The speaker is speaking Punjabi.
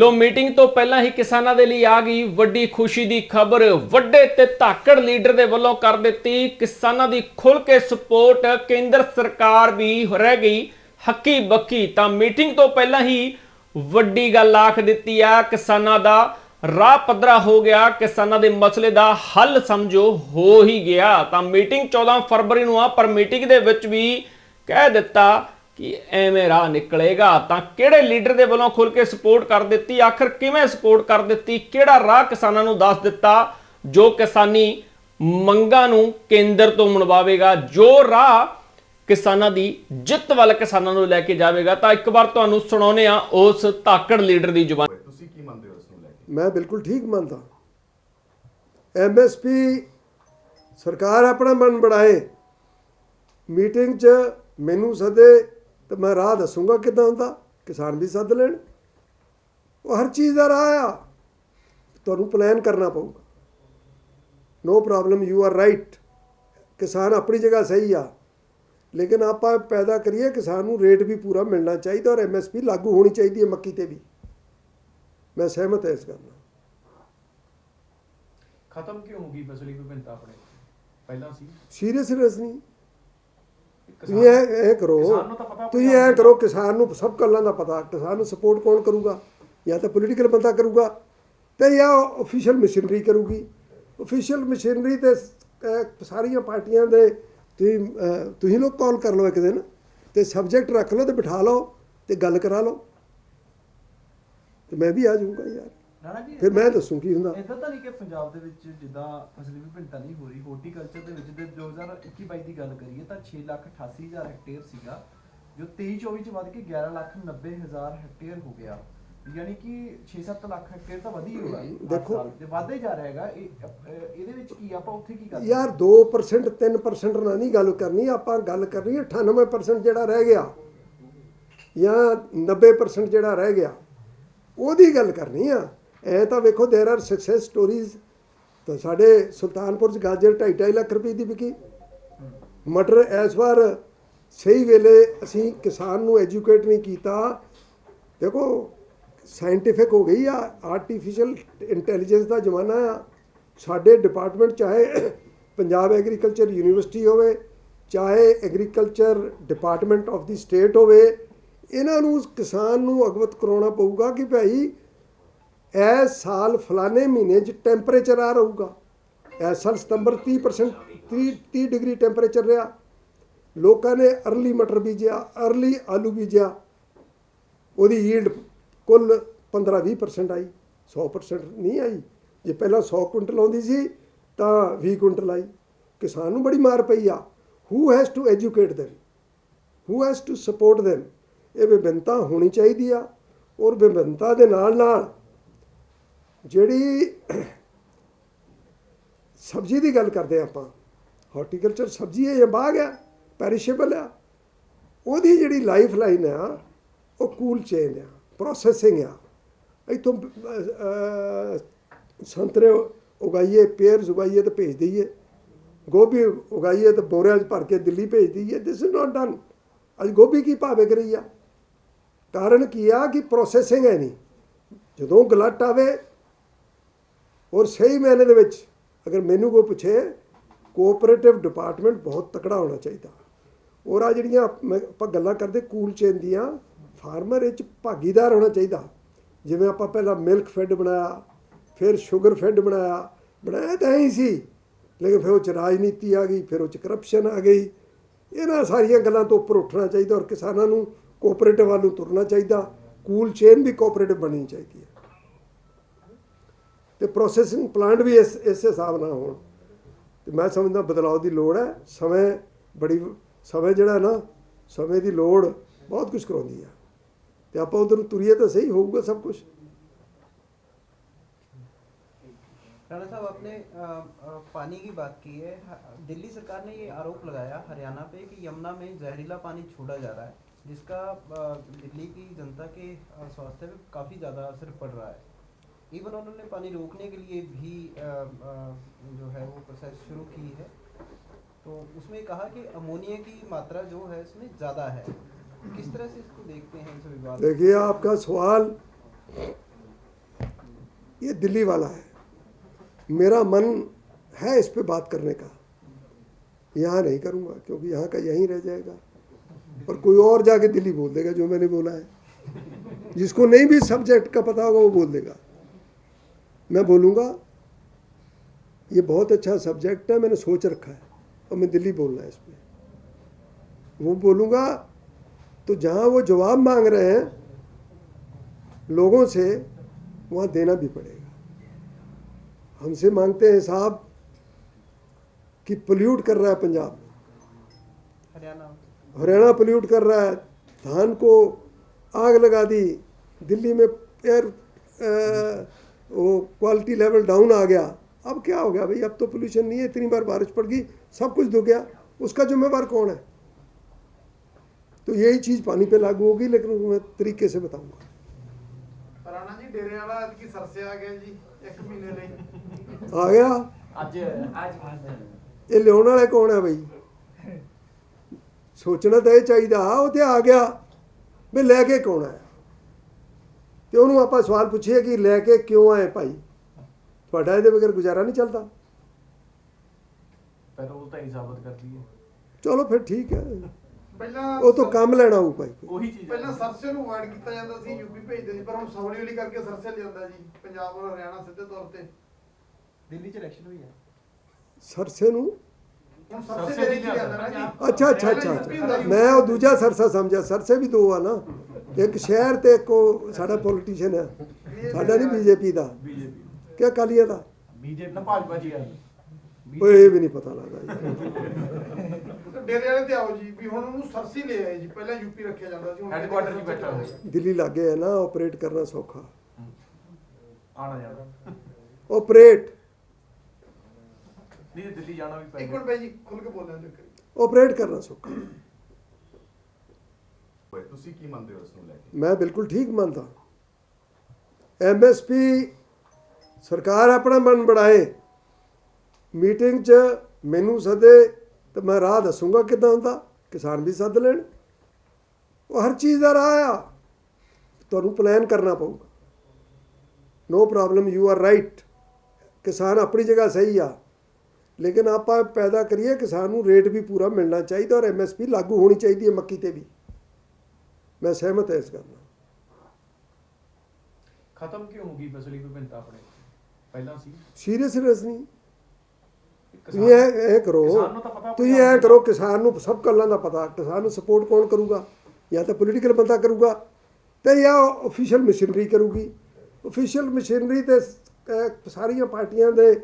ਲੋ ਮੀਟਿੰਗ ਤੋਂ ਪਹਿਲਾਂ ਹੀ ਕਿਸਾਨਾਂ ਦੇ ਲਈ ਆ ਗਈ ਵੱਡੀ ਖੁਸ਼ੀ ਦੀ ਖਬਰ। ਵੱਡੇ ਤੇ ਧਾਕੜ ਲੀਡਰ ਦੇ ਵੱਲੋਂ ਕਰ ਦਿੱਤੀ ਕਿਸਾਨਾਂ ਦੀ ਖੁੱਲ ਕੇ ਸਪੋਰਟ ਕੇਂਦਰ ਸਰਕਾਰ ਵੀ ਰਹਿ ਗਈ ਹੱਕੀ ਬੱਕੀ। ਤਾਂ ਮੀਟਿੰਗ ਤੋਂ ਪਹਿਲਾਂ ਹੀ ਵੱਡੀ ਗੱਲ ਆਖ ਦਿੱਤੀ ਆ, ਕਿਸਾਨਾਂ ਦਾ ਰਾਹ ਪੱਧਰਾ ਹੋ ਗਿਆ, ਕਿਸਾਨਾਂ ਦੇ ਮਸਲੇ ਦਾ ਹੱਲ ਸਮਝੋ ਹੋ ਹੀ ਗਿਆ। ਤਾਂ ਮੀਟਿੰਗ 14 ਫਰਵਰੀ ਨੂੰ ਆ, ਪਰ ਮੀਟਿੰਗ ਦੇ ਵਿੱਚ ਵੀ ਕਹਿ ਦਿੱਤਾ ਕਿ ਐਵੇਂ ਰਾਹ ਨਿਕਲੇਗਾ ਤਾਂ ਕਿਹੜੇ ਲੀਡਰ ਦੇ ਵੱਲੋਂ ਖੁੱਲ ਕੇ ਸਪੋਰਟ ਕਰ ਦਿੱਤੀ ਆਖਰ ਕਿਵੇਂ ਸਪੋਰਟ ਕਰ ਦਿੱਤੀ ਕਿਹੜਾ ਰਾਹ ਕਿਸਾਨਾਂ ਨੂੰ ਦੱਸ ਦਿੱਤਾ ਜੋ ਕਿਸਾਨੀ ਮੰਗਾਂ ਨੂੰ ਕੇਂਦਰ ਤੋਂ ਮਨਵਾਵੇਗਾ ਜੋ ਰਾਹ ਕਿਸਾਨਾਂ ਦੀ ਜਿੱਤ ਵੱਲ ਕਿਸਾਨਾਂ ਨੂੰ ਲੈ ਕੇ ਜਾਵੇਗਾ ਤਾਂ ਇੱਕ ਵਾਰ ਤੁਹਾਨੂੰ ਸੁਣਾਉਨੇ ਆ ਉਸ ਧਾਕੜ ਲੀਡਰ ਦੀ ਜ਼ੁਬਾਨ। ਤੁਸੀਂ ਕੀ ਮੰਨਦੇ ਹੋ ਇਸ ਨੂੰ ਲੈ ਕੇ? ਮੈਂ ਬਿਲਕੁਲ ਠੀਕ ਮੰਨਦਾ। ਐਮਐਸਪੀ ਸਰਕਾਰ ਆਪਣਾ ਮਨ ਬਣਾਏ। ਮੀਟਿੰਗ 'ਚ ਮੈਨੂੰ ਸੱਦੇ ਤੇ ਮੈਂ ਰਾਹ ਦੱਸੂਗਾ ਕਿਦਾਂ ਹੁੰਦਾ ਕਿਸਾਨ ਵੀ ਸੱਦ ਲੈਣ। ਉਹ ਹਰ ਚੀਜ਼ ਦਾ ਰਾਹ ਆ। ਤੁਹਾਨੂੰ ਪਲਾਨ ਕਰਨਾ ਪਊਗਾ। No problem you are right ਕਿਸਾਨ ਆਪਣੀ ਜਗ੍ਹਾ ਸਹੀ ਆ। ਲੇਕਿਨ ਆਪਾਂ ਪੈਦਾ ਕਰੀਏ ਕਿਸਾਨ ਨੂੰ ਰੇਟ ਵੀ ਪੂਰਾ ਮਿਲਣਾ ਚਾਹੀਦਾ ਔਰ ਐਮਐਸਪੀ ਲਾਗੂ ਹੋਣੀ ਚਾਹੀਦੀ ਹੈ ਮੱਕੀ ਤੇ ਵੀ। ਮੈਂ ਸਹਿਮਤ ਹਾਂ ਇਸ ਗੱਲ ਨਾਲ। ਖਤਮ ਕਿਉਂ ਹੋ ਗਈ ਫਸਲੀ ਵਿਭਿੰਨਤਾ ਆਪਣੇ? ਪਹਿਲਾਂ ਸੀ। ਸੀਰੀਅਸਨੈਸ ਨਹੀਂ। ਤੁਸੀਂ ਇਹ ਇਹ ਕਰੋ। ਤੁਸੀਂ ਇਹ ਕਰੋ ਕਿਸਾਨ ਨੂੰ ਸਭ ਗੱਲਾਂ ਦਾ ਪਤਾ ਕਿਸਾਨ ਨੂੰ ਸਪੋਰਟ ਕੌਣ ਕਰੂਗਾ? ਜਾਂ ਤਾਂ ਪੋਲੀਟੀਕਲ ਬੰਦਾ ਕਰੂਗਾ ਤੇ ਜਾਂ ਅਫੀਸ਼ੀਅਲ ਮਸ਼ੀਨਰੀ ਕਰੂਗੀ। ਅਫੀਸ਼ੀਅਲ ਮਸ਼ੀਨਰੀ ਤੇ ਸਾਰੀਆਂ ਪਾਰਟੀਆਂ ਦੇ ਤੁਸੀਂ ਤੁਸੀਂ ਲੋਕ ਕਾਲ ਕਰ ਲਓ ਇੱਕ ਦਿਨ ਤੇ ਸਬਜੈਕਟ ਰੱਖ ਲਓ ਤੇ ਬਿਠਾ ਲਓ ਤੇ ਗੱਲ ਕਰਾ ਲਓ। ਤੇ ਮੈਂ ਵੀ ਆ ਜਾਊਂਗਾ ਯਾਰ। ਰਾਣਾ ਜੀ ਫਿਰ ਮੈਂ ਦੱਸੂ ਕੀ ਹੁੰਦਾ। ਇਦਾਂ ਤਾਂ ਨਹੀਂ ਕਿ ਪੰਜਾਬ ਦੇ ਵਿੱਚ ਜਿੱਦਾਂ ਫਸਲੀ ਵਿਭਿੰਨਤਾ ਨਹੀਂ ਹੋ ਰਹੀ ਹੋਰਟੀਕਲਚਰ ਦੇ ਵਿੱਚ ਦੇ 2021-22 ਦੀ ਗੱਲ ਕਰੀਏ ਤਾਂ 6 ਲੱਖ 88 ਹਜ਼ਾਰ ਹੈਕਟੇਅਰ ਸੀਗਾ ਜੋ 23-24 ਚ ਵੱਧ ਕੇ 11 ਲੱਖ 90 ਹਜ਼ਾਰ ਹੈਕਟੇਅਰ ਹੋ ਗਿਆ। ਯਾਨੀ ਕਿ 6-7 ਲੱਖ ਹੈਕਟੇਅਰ ਤਾਂ ਵਧੀ ਹੋਗਾ ਦੇਖੋ- ਤੇ ਵੱਧਦਾ ਜਾ ਰਿਹਾ ਹੈਗਾ। ਇਹਦੇ ਵਿੱਚ ਕੀ ਆਪਾਂ ਉੱਥੇ ਕੀ ਕਰਦੇ? ਯਾਰ 2% 3% ਨਾਲ ਨਹੀਂ ਗੱਲ ਕਰਨੀ ਆਪਾਂ ਗੱਲ ਕਰਨੀ ਹੈ 98% ਜਿਹੜਾ ਰਹਿ ਗਿਆ ਜਾਂ 90% ਜਿਹੜਾ ਰਹਿ ਗਿਆ ਉਹਦੀ ਗੱਲ ਕਰਨੀ ਆ। ਐ ਤਾਂ ਵੇਖੋ देयर आर ਸਕਸੈਸ ਸਟੋਰੀਜ਼ ਤਾਂ ਸਾਡੇ ਸੁਲਤਾਨਪੁਰ ਚ ਗਾਜਰ 2.5 ਲੱਖ ਰੁਪਏ ਦੀ ਵਿਕੀ ਮਟਰ ਇਸ ਵਾਰ ਸਹੀ ਵੇਲੇ ਅਸੀਂ ਕਿਸਾਨ ਨੂੰ ਐਜੂਕੇਟ ਨਹੀਂ ਕੀਤਾ ਦੇਖੋ ਸਾਇੰਟੀਫਿਕ ਹੋ ਗਈ ਆ ਆਰਟੀਫੀਸ਼ੀਅਲ ਇੰਟੈਲੀਜੈਂਸ ਦਾ ਜ਼ਮਾਨਾ ਆ ਸਾਡੇ ਡਿਪਾਰਟਮੈਂਟ ਚਾਹੇ ਪੰਜਾਬ ਐਗਰੀਕਲਚਰ ਯੂਨੀਵਰਸਿਟੀ ਹੋਵੇ ਚਾਹੇ ਐਗਰੀਕਲਚਰ ਡਿਪਾਰਟਮੈਂਟ ਆਫ ਦੀ ਸਟੇਟ ਹੋਵੇ ਇਹਨਾਂ ਨੂੰ ਕਿਸਾਨ ਨੂੰ ਅਗਵਤ ਕਰਾਉਣਾ ਪਊਗਾ ਕਿ ਭਾਈ ਇਸ ਸਾਲ ਫਲਾਣੇ ਮਹੀਨੇ 'ਚ ਟੈਂਪਰੇਚਰ ਆ ਰਹੂਗਾ। ਇਸ ਸਾਲ ਸਤੰਬਰ 30% 30 30 ਡਿਗਰੀ ਟੈਂਪਰੇਚਰ ਰਿਹਾ। ਲੋਕਾਂ ਨੇ ਅਰਲੀ ਮਟਰ ਬੀਜਿਆ, ਅਰਲੀ ਆਲੂ ਬੀਜਿਆ। ਉਹਦੀ ਯੀਲਡ ਕੁੱਲ 15-20% ਆਈ 100% ਨਹੀਂ ਆਈ। ਜੇ ਪਹਿਲਾਂ 100 ਕੁਇੰਟਲ ਆਉਂਦੀ ਸੀ, ਤਾਂ 20 ਕੁਇੰਟਲ ਆਈ। ਕਿਸਾਨ ਨੂੰ ਬੜੀ ਮਾਰ ਪਈ ਆ। Who has to educate them? Who has to support them? ਇਹ ਵਿਭਿੰਨਤਾ ਹੋਣੀ ਚਾਹੀਦੀ ਆ। ਔਰ ਵਿਭਿੰਨਤਾ ਦੇ ਨਾਲ ਨਾਲ ਜਿਹੜੀ ਸਬਜ਼ੀ ਦੀ ਗੱਲ ਕਰਦੇ ਆਪਾਂ ਹਾਰਟੀਕਲਚਰ ਸਬਜ਼ੀ ਹੈ ਜਾਂ ਬਾਗ ਹੈ ਪੈਰੀਸ਼ੇਬਲ ਆ ਉਹਦੀ ਜਿਹੜੀ ਲਾਈਫ ਲਾਈਨ ਆ ਉਹ ਕੂਲ ਚੇਨ ਆ ਪ੍ਰੋਸੈਸਿੰਗ ਆ ਇਥੋਂ ਸੰਤਰੇ ਉਗਾਈਏ ਪੇਅਰਸ ਉਗਾਈਏ ਤਾਂ ਭੇਜ ਦਈਏ, ਗੋਭੀ ਉਗਾਈਏ ਤਾਂ ਬੋਰਿਆਂ 'ਚ ਭਰ ਕੇ ਦਿੱਲੀ ਭੇਜ ਦਈਏ ਦਿਸ ਇਜ਼ ਨਾਟ ਡਨ ਅੱਜ ਗੋਭੀ ਕੀ ਭਾਅ ਵਿਕ ਰਹੀ ਆ? ਕਾਰਨ ਕੀ ਆ ਕਿ ਪ੍ਰੋਸੈਸਿੰਗ ਹੈ ਨਹੀਂ। ਜਦੋਂ ਗਲਟ ਆਵੇ ਔਰ ਸਹੀ ਮਾਇਨੇ ਦੇ ਵਿੱਚ ਅਗਰ ਮੈਨੂੰ ਕੋਈ ਪੁੱਛੇ ਕੋਆਪਰੇਟਿਵ ਡਿਪਾਰਟਮੈਂਟ ਬਹੁਤ ਤਕੜਾ ਹੋਣਾ ਚਾਹੀਦਾ। ਔਰ ਆ ਜਿਹੜੀਆਂ ਮੈਂ- ਆਪਾਂ ਗੱਲਾਂ ਕਰਦੇ ਕੂਲ ਚੇਨ ਦੀਆਂ ਫਾਰਮਰ ਵਿੱਚ ਭਾਗੀਦਾਰ ਹੋਣਾ ਚਾਹੀਦਾ। ਜਿਵੇਂ ਆਪਾਂ ਪਹਿਲਾਂ ਮਿਲਕ ਫੈਡ ਬਣਾਇਆ, ਫਿਰ ਸ਼ੂਗਰ ਫੈਡ ਬਣਾਇਆ ਬਣਾਇਆ ਤਾਂ ਹੀ ਸੀ। ਲੇਕਿਨ ਫਿਰ ਉਹ ਚ ਰਾਜਨੀਤੀ ਆ ਗਈ, ਫਿਰ ਉਹ ਚ ਕਰਪਸ਼ਨ ਆ ਗਈ। ਇਹਨਾਂ ਸਾਰੀਆਂ ਗੱਲਾਂ ਤੋਂ ਉੱਪਰ ਉੱਠਣਾ ਚਾਹੀਦਾ ਔਰ ਕਿਸਾਨਾਂ ਨੂੰ ਕੋਆਪਰੇਟਿਵ ਵੱਲ ਨੂੰ ਤੁਰਨਾ ਚਾਹੀਦਾ। ਕੂਲ ਚੇਨ ਵੀ ਕੋਆਪਰੇਟਿਵ ਬਣਨੀ ਚਾਹੀਦੀ ਹੈ। ਤੇ ਪ੍ਰੋਸੈਸਿੰਗ ਪਲਾਂਟ ਵੀ ਇਸ ਇਸ ਹਿਸਾਬ ਨਾਲ ਹੋਣ ਤੇ ਮੈਂ ਸਮਝਦਾ ਬਦਲਾਅ ਦੀ ਲੋੜ ਹੈ ਸਮੇਂ ਬੜੀ ਸਮੇਂ ਜਿਹੜਾ ਨਾ ਸਮੇਂ ਦੀ ਲੋੜ ਬਹੁਤ ਕੁਝ ਕਰਾਉਂਦੀ ਆ ਤੇ ਆਪਾਂ ਉਧਰ ਨੂੰ ਤੁਰੀਏ ਤਾਂ ਸਹੀ ਹੋਊਗਾ ਸਭ ਕੁਝ राणा साहब आपने अ, अ, पानी की बात की है ह- दिल्ली सरकार ने ये आरोप लगाया हरियाणा पे कि यमुना में जहरीला पानी छोड़ा जा रहा है जिसका अ, दिल्ली की जनता के अ, स्वास्थ्य पे काफ़ी ज़्यादा असर पड़ रहा है इवन उन्होंने पानी रोकने के लिए भी अ, अ, जो है वो प्रोसेस शुरू की है। तो उसमें कहा कि अमोनिया की मात्रा जो है इसमें ज़्यादा है। किस तरह से इसको देखते हैं इस विवाद देखिए आपका सवाल ये दिल्ली वाला है। मेरा मन है इस पे बात करने का। यहाँ नहीं करूँगा क्योंकि यहाँ का यहीं रह जाएगा। और कोई और जाके दिल्ली बोल देगा जो मैंने बोला है। जिसको नहीं भी सब्जेक्ट का पता होगा वो बोल देगा। मैं बोलूँगा ये बहुत अच्छा सब्जेक्ट है मैंने सोच रखा है और मैं दिल्ली बोलना है इसमें। वो बोलूँगा तो जहाँ वो जवाब मांग रहे हैं लोगों से वहाँ देना भी पड़ेगा। हमसे मांगते हैं साहब कि पोल्यूट कर रहा है पंजाब। हरियाणा। हरियाणा पोल्यूट कर रहा है। धान को आग लगा दी। दिल्ली में एयर वो क्वालिटी लेवल डाउन आ गया अब क्या हो गया भाई अब तो पोल्यूशन नहीं है इतनी बार बारिश पड़ गई सब कुछ धो गया उसका जिम्मेवार कौन है तो यही चीज़ पानी पे लागू होगी लेकिन वो मैं तरीके से बताऊंगा ਰਾਣਾ ਜੀ ਡੇਰੇ ਵਾਲਾ ਐਤਕੀ ਸਰਸੇ ਆ ਗਿਆ ਜੀ ਇੱਕ ਮਹੀਨੇ ਲਈ ਆ ਗਿਆ ਅੱਜ ਇਹ ਲਿਆਉਣ ਵਾਲੇ ਕੌਣ ਹੈ ਬਈ ਸੋਚਣਾ ਤਾਂ ਇਹ ਚਾਹੀਦਾ ਉਹ ਤੇ ਆ ਗਿਆ ਵੀ ਲੈ ਕੇ ਕੌਣ ਆਇਆ ਤੇ ਉਹਨੂੰ ਆਪਾਂ ਸਵਾਲ ਪੁੱਛੀਏ ਕਿ ਲੈ ਕੇ ਕਿਉਂ ਆਏ ਭਾਈ? ਤੁਹਾਡਾ ਇਹਦੇ ਬਗੈਰ ਗੁਜ਼ਾਰਾ ਨਹੀਂ ਚੱਲਦਾ। ਪਰ ਉਹ ਤਾਂ ਹੀ ਸਾਬਤ ਕਰਦੀ ਹੈ ਚਲੋ ਫਿਰ ਠੀਕ ਹੈ। ਪਹਿਲਾਂ ਉਹ ਤੋਂ ਕੰਮ ਲੈਣਾ ਹੋਊ ਭਾਈ। ਕੋਈ। ਉਹੀ ਚੀਜ਼ ਪਹਿਲਾਂ ਸਰਸੇ ਨੂੰ ਅਵਾਇਡ ਕੀਤਾ ਜਾਂਦਾ ਸੀ ਯੂਪੀ ਭੇਜਦੇ ਸੀ ਪਰ ਹੁਣ ਸੌਲੀ ਵਾਲੀ ਕਰਕੇ ਸਰਸੇ ਲਿਆਂਦਾ ਜੀ। ਪੰਜਾਬ ਔਰ ਹਰਿਆਣਾ ਸਿੱਧੇ ਤੌਰ ਤੇ। ਦਿੱਲੀ 'ਚ ਇਲੈਕਸ਼ਨ ਹੋਈ ਹੈ। ਸਰਸੇ ਨੂੰ? ਹੁਣ ਸਰਸੇ ਦੀ ਲਿਆਂਦਾ ਨਾ ਜੀ। ਅੱਛਾ ਅੱਛਾ ਅੱਛਾ। ਮੈਂ ਉਹ ਦੂਜਾ ਸਰਸਾ ਸਮਝਿਆ ਸਰਸੇ ਵੀ ਦੋ ਆ ਨਾ। ਇੱਕ ਸ਼ਹਿਰ ਤੇ ਇੱਕ ਸਾਡਾ ਪੋਲੀਟੀਸ਼ੀਅਨ ਹੈ ਸਾਡਾ ਨਹੀਂ ਬੀਜੇਪੀ ਦਾ। ਬੀਜੇਪੀ ਕਿ ਅਕਾਲੀਆਂ ਦਾ ਬੀਜੇਪੀ ਨਾ ਭਾਜਪਾ ਜੀ ਆ। ਓਏ ਇਹ ਵੀ ਨਹੀਂ ਪਤਾ ਲੱਗਦਾ ਜੀ। ਡੇਰੇ ਵਾਲੇ ਤੇ ਆਓ ਜੀ ਵੀ ਹੁਣ ਉਹਨੂੰ ਸਰਸੇ ਲੈ ਆਏ ਜੀ। ਪਹਿਲਾਂ ਯੂਪੀ ਰੱਖਿਆ ਜਾਂਦਾ ਸੀ ਹੁਣ ਹੈਡਕੁਆਟਰ ਸਰਸੇ ਬੈਠਾ ਹੋਇਆ। ਦਿੱਲੀ ਲਾਗੇ ਹੈ ਨਾ ਆਪਰੇਟ ਕਰਨਾ ਸੌਖਾ। ਆਣਾ ਜਾਣਾ। ਆਪਰੇਟ ਨਹੀਂ ਦਿੱਲੀ ਜਾਣਾ ਵੀ ਇੱਕ ਪੈਂਦਾ। ਮਿੰਟ ਬਾਈ ਜੀ ਖੁੱਲ ਕੇ ਬੋਲਿਆ ਤੇ ਆਪਰੇਟ ਕਰਨਾ ਸੌਖਾ। ਤੁਸੀਂ ਕੀ ਮੰਨਦੇ ਹੋ ਇਸ ਨੂੰ ਲੈ ਕੇ? ਮੈਂ ਬਿਲਕੁਲ ਠੀਕ ਮੰਨਦਾ। ਐਮਐਸਪੀ ਸਰਕਾਰ ਆਪਣਾ ਮਨ ਬਣਾਏ। ਮੀਟਿੰਗ 'ਚ ਮੈਨੂੰ ਸੱਦੇ ਤੇ ਮੈਂ ਰਾਹ ਦੱਸੂਗਾ ਕਿਦਾਂ ਹੁੰਦਾ। ਕਿਸਾਨ ਵੀ ਸੱਦ ਲੈਣ। ਉਹ ਹਰ ਚੀਜ਼ ਦਾ ਰਾਹ ਆ। ਤੁਹਾਨੂੰ ਪਲਾਨ ਕਰਨਾ ਪਊਗਾ। No problem you are right ਕਿਸਾਨ ਆਪਣੀ ਜਗ੍ਹਾ ਸਹੀ ਆ। ਲੇਕਿਨ ਆਪਾਂ ਪੈਦਾ ਕਰੀਏ ਕਿਸਾਨ ਨੂੰ ਰੇਟ ਵੀ ਪੂਰਾ ਮਿਲਣਾ ਚਾਹੀਦਾ ਔਰ ਐਮਐਸਪੀ ਲਾਗੂ ਹੋਣੀ ਚਾਹੀਦੀ ਹੈ ਮੱਕੀ ਤੇ ਵੀ। ਮੈਂ ਸਹਿਮਤ ਹਾਂ ਇਸ ਗੱਲ ਨਾਲ। ਖਤਮ ਕਿਉਂ ਹੋ ਗਈ ਫਸਲੀ ਵਿਭਿੰਨਤਾ ਆਪਣੇ? ਪਹਿਲਾਂ ਸੀ। ਸੀਰੀਅਸਨੈਸ ਨਹੀਂ। ਤੁਸੀਂ ਇਹ ਇਹ ਕਰੋ। ਕਿਸਾਨ ਨੂੰ ਤਾਂ ਪਤਾ ਤੁਸੀਂ ਇਹ ਕਰੋ ਕਿਸਾਨ ਨੂੰ ਸਭ ਗੱਲਾਂ ਦਾ ਪਤਾ। ਕਿਸਾਨ ਨੂੰ ਸਪੋਰਟ ਕੌਣ ਕਰੂਗਾ? ਜਾਂ ਤਾਂ ਪੋਲੀਟੀਕਲ ਬੰਦਾ ਕਰੂਗਾ ਤੇ ਜਾਂ ਆਫੀਸ਼ੀਅਲ ਮਸ਼ੀਨਰੀ ਕਰੂਗੀ। ਆਫੀਸ਼ੀਅਲ ਮਸ਼ੀਨਰੀ ਤੇ ਸਾਰੀਆਂ ਪਾਰਟੀਆਂ ਦੇ